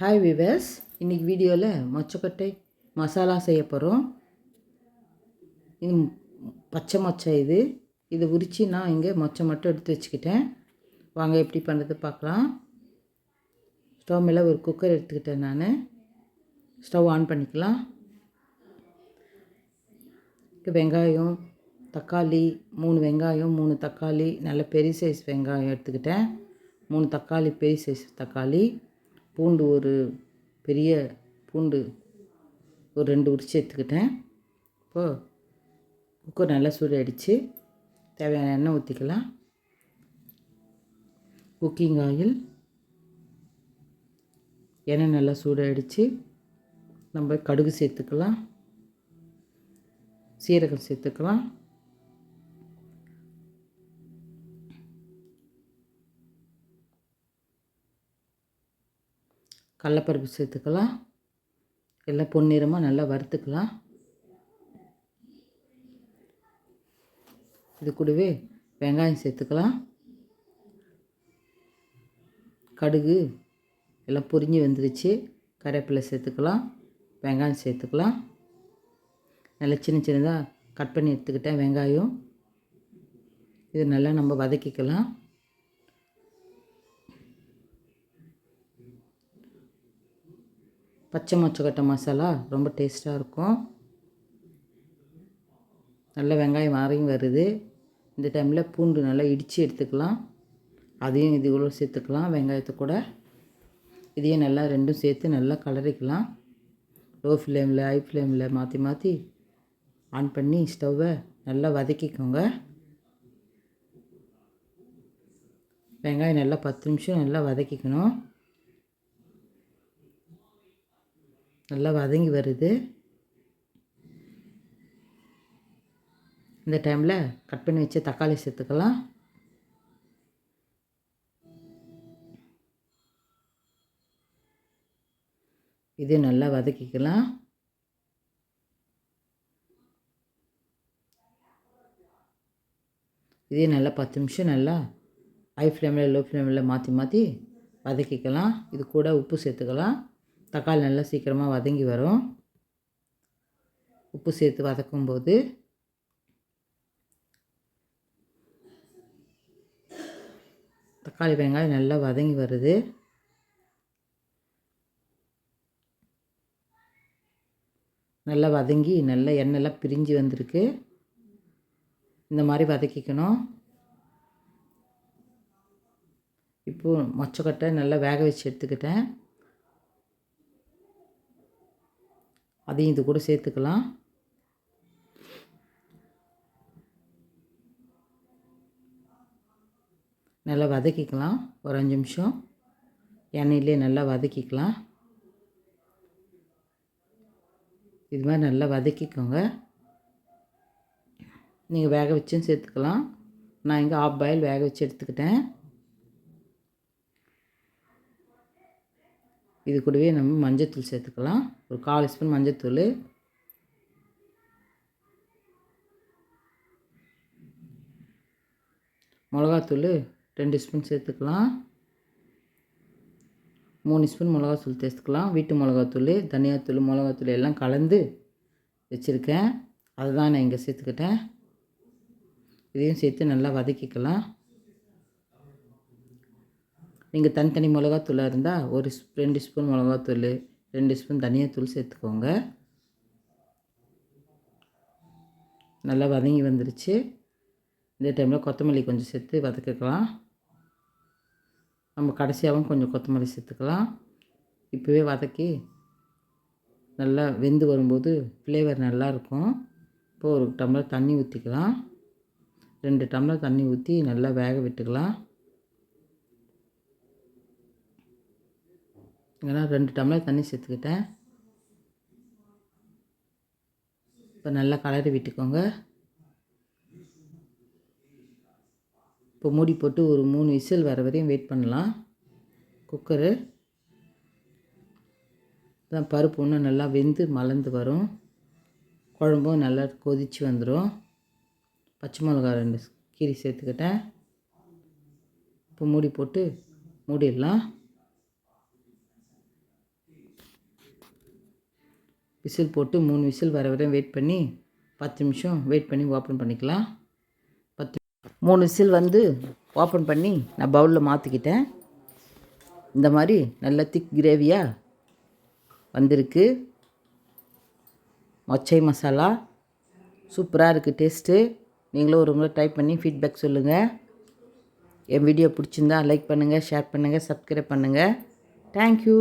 Hi viewers இன்றைக்கி வீடியோவில் மொச்சக்கொட்டை மசாலா செய்ய போகிறோம் இது பச்சை மொச்சை இது. இதை உரித்து நான் இங்கே மொச்சை மட்டும் எடுத்து வச்சுக்கிட்டேன். வாங்க எப்படி பண்ணுறது பார்க்கலாம். ஸ்டவ் மேலே ஒரு குக்கர் எடுத்துக்கிட்டேன் நான். ஸ்டவ் ஆன் பண்ணிக்கலாம். வெங்காயம் தக்காளி மூணு வெங்காயம் மூணு தக்காளி நல்ல பெரிய சைஸ் வெங்காயம் எடுத்துக்கிட்டேன். மூணு தக்காளி பெரிய சைஸ் தக்காளி. பூண்டு ஒரு பெரிய பூண்டு ஒரு ரெண்டு உரிச்சு எடுத்துக்கிட்டேன். இப்போது குக்கர் நல்லா சூடு தேவையான எண்ணெய் ஊற்றிக்கலாம் குக்கிங் ஆயில். எண்ணெய் நல்லா சூடு நம்ம கடுகு சேர்த்துக்கலாம். சீரகம் சேர்த்துக்கலாம். கடலப்பருப்பு சேர்த்துக்கலாம். எல்லாம் பொன்னிறமாக நல்லா வறுத்துக்கலாம். இது கூடவே வெங்காயம் சேர்த்துக்கலாம். கடுகு எல்லாம் பொரிஞ்சு வந்துருச்சு. கருவேப்பிலை சேர்த்துக்கலாம். வெங்காயம் சேர்த்துக்கலாம். நல்லா சின்ன சின்னதாக கட் பண்ணி எடுத்துக்கிட்டேன் வெங்காயம். இது நல்லா நம்ம வதக்கிக்கலாம். பச்சை மொச்சக்கட்டை மசாலா ரொம்ப டேஸ்ட்டாக இருக்கும். நல்ல வெங்காயம் மாறியும் வருது. இந்த டைமில் பூண்டு நல்லா இடித்து எடுத்துக்கலாம். அதையும் இது கூட சேர்த்துக்கலாம். வெங்காயத்தை கூட. இதையும் நல்லா ரெண்டும் சேர்த்து நல்லா கலரிக்கலாம். லோ ஃப்ளேமில் ஹை ஃப்ளேமில் மாற்றி மாற்றி ஆன் பண்ணி ஸ்டவ்வை நல்லா வதக்கிக்கோங்க. வெங்காயம் நல்லா பத்து நிமிஷம் நல்லா வதக்கிக்கணும். நல்லா வதங்கி வருது. இந்த டைமில் கட் பண்ணி வச்ச தக்காளி சேர்த்துக்கலாம். இது நல்லா வதக்கிக்கலாம். இதே நல்லா பத்து நிமிஷம் நல்லா ஹை ஃப்ளேமில் லோ ஃப்ளேமில் மாற்றி மாற்றி வதக்கிக்கலாம். இது கூட உப்பு சேர்த்துக்கலாம். தக்காளி நல்லா சீக்கிரமாக வதங்கி வரும். உப்பு சேர்த்து வதக்கும்போது தக்காளி வெங்காயம் நல்லா வதங்கி வருது. நல்லா வதங்கி நல்லா எண்ணெய்லாம் பிரிஞ்சு வந்திருக்கு. இந்த மாதிரி வதக்கிக்கணும். இப்போது மொச்சக்கொட்டை நல்லா வேக வச்சு எடுத்துக்கிட்டேன். அதையும் இது கூட சேர்த்துக்கலாம். நல்லா வதக்கிக்கலாம். ஒரு அஞ்சு நிமிஷம். எண்ணெயிலே நல்லா வதக்கிக்கலாம். இது மாதிரி நல்லா வதக்கிக்கோங்க. நீங்கள் வேக வச்சும் சேர்த்துக்கலாம். நான் இங்கே ஆஃப் பாயில் வேக வச்சு எடுத்துக்கிட்டேன். இது கூடவே நம்ம மஞ்சத்தூள் சேர்த்துக்கலாம். ஒரு கால் ஸ்பூன் மஞ்சத்தூள். மிளகாத்தூள் ரெண்டு ஸ்பூன் சேர்த்துக்கலாம். மூணு ஸ்பூன் மிளகாத்தூள் சேர்த்துக்கலாம். வீட்டு மிளகாத்தூள் தனியாத்தூள் மிளகாத்தூள் எல்லாம் கலந்து வச்சுருக்கேன். அதை தான் நான் இங்கே சேர்த்துக்கிட்டேன். இதையும் சேர்த்து நல்லா வதக்கிக்கலாம். நீங்கள் தனித்தனி மிளகாத்தூளாக இருந்தால் ஒரு ரெண்டு ஸ்பூன் மிளகாத்தூள் ரெண்டு ஸ்பூன் தனியாத்தூள் சேர்த்துக்கோங்க. நல்லா வதங்கி வந்துருச்சு. இந்த டைமில் கொத்தமல்லி கொஞ்சம் சேர்த்து வதக்கிக்கலாம். நம்ம கடைசியாகவும் கொஞ்சம் கொத்தமல்லி சேர்த்துக்கலாம். இப்போவே வதக்கி நல்லா வெந்து வரும்போது ஃப்ளேவர் நல்லாயிருக்கும் இப்போது ஒரு டம்ளர் தண்ணி ஊற்றிக்கலாம் ரெண்டு டம்ளர் தண்ணி ஊற்றி நல்லா வேக விட்டுக்கலாம். ஏன்னா ரெண்டு டம்ளர் தண்ணி சேர்த்துக்கிட்டேன். இப்போ நல்லா கலரி விட்டுக்கோங்க. இப்போ மூடி போட்டு ஒரு மூணு விசில் வர வரையும் வெயிட் பண்ணலாம். குக்கரு தான் பருப்பு இன்னும் நல்லா வெந்து மலர்ந்து வரும். குழம்பும் நல்லா கொதித்து வந்துடும் பச்சை மிளகா ரெண்டு கீரி சேர்த்துக்கிட்டேன். இப்போ மூடி போட்டு மூடிடலாம். விசில் போட்டு மூணு விசில் வர வரை வெயிட் பண்ணி பத்து நிமிஷம் வெயிட் பண்ணி ஓப்பன் பண்ணிக்கலாம். பத்து மூணு விசில் வந்து ஓப்பன் பண்ணி நான் பவுலில் மாற்றிக்கிட்டேன் இந்த மாதிரி நல்ல திக் கிரேவியாக வந்திருக்கு. மொச்சை மசாலா. சூப்பராக இருக்குது டேஸ்ட்டு நீங்களும் ஒரு முறை ட்ரை பண்ணி ஃபீட்பேக் சொல்லுங்கள் என் வீடியோ பிடிச்சிருந்தா லைக் பண்ணுங்கள் ஷேர் பண்ணுங்கள் சப்ஸ்கிரைப் பண்ணுங்கள் தேங்க்யூ